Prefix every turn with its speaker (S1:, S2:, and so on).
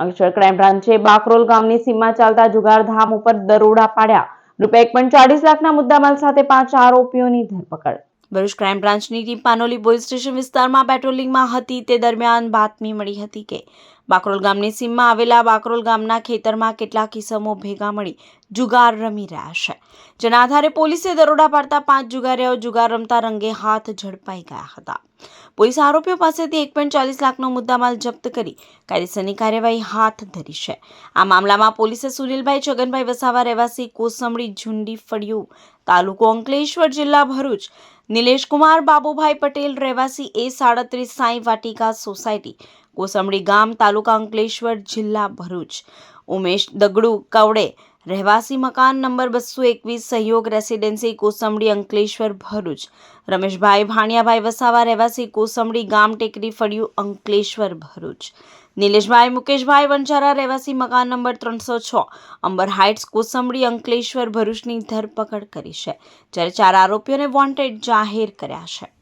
S1: Ankleshwar crime બ્રાન્ચે Bakrol ગામની સીમા ચાલતા જુગારધામ ઉપર દરોડા પાડ્યા. રૂપિયા એક પોઈન્ટ ચાલીસ લાખના મુદ્દામાલ સાથે પાંચ આરોપીઓની ધરપકડ. ભરૂચ ક્રાઇમ બ્રાન્ચની ટીમ પાનોલી પોલીસ સ્ટેશન વિસ્તારમાં પેટ્રોલિંગમાં હતી. તે દરમિયાન બાતમી મળી હતી કે બાકરોલ ગામની સીમમાં આવેલા બાકરોલ ગામના ખેતરમાં કેટલાક કિસમો ભેગા મળી જુગાર રમી રહ્યા છે. જેના આધારે પોલીસે દરોડા પાડતા પાંચ જુગારીઓ જુગાર રમતા રંગે હાથ ઝડપાઈ ગયા હતા. પોલીસ આરોપીઓ પાસેથી એક પોઈન્ટ ચાલીસ લાખનો મુદ્દામાલ જપ્ત કરી કાયદેસરની કાર્યવાહી હાથ ધરી છે. આ મામલામાં પોલીસે સુનિલભાઈ, છગનભાઈ વસાવા, રહેવાસી કોસમડી, ઝુંડી, ફળિયું, તાલુકો અંકલેશ્વર જિલ્લા ભરૂચ, નિલેશકુમાર, બાબુભાઈ પટેલ, રહેવાસી એ સાડત્રીસ, સાંઈ વાટિકા સોસાયટી કોસંબડી ગામ, તાલુકા અંકલેશ્વર, જિલ્લા ભરૂચ. ઉમેશ દગડુ કવડે રહેવાસી મકાન નંબર બસો એકવીસ સહયોગ રેસિડેન્સી કોસંબડી અંકલેશ્વર, ભરૂચ. રમેશભાઈ ભાણિયાભાઈ વસાવા રહેવાસી કોસંબડી ગામ ટેકરી ફળિયું અંકલેશ્વર, ભરૂચ. નિલેશભાઈ મુકેશભાઈ વંજારા રહેવાસી મકાન નંબર ત્રણસો છ. અંબર હાઇટ્સ કોસંબડી અંકલેશ્વર, ભરૂચની ધરપકડ કરી છે, જ્યારે ચાર આરોપીઓને વોન્ટેડ જાહેર કર્યા છે.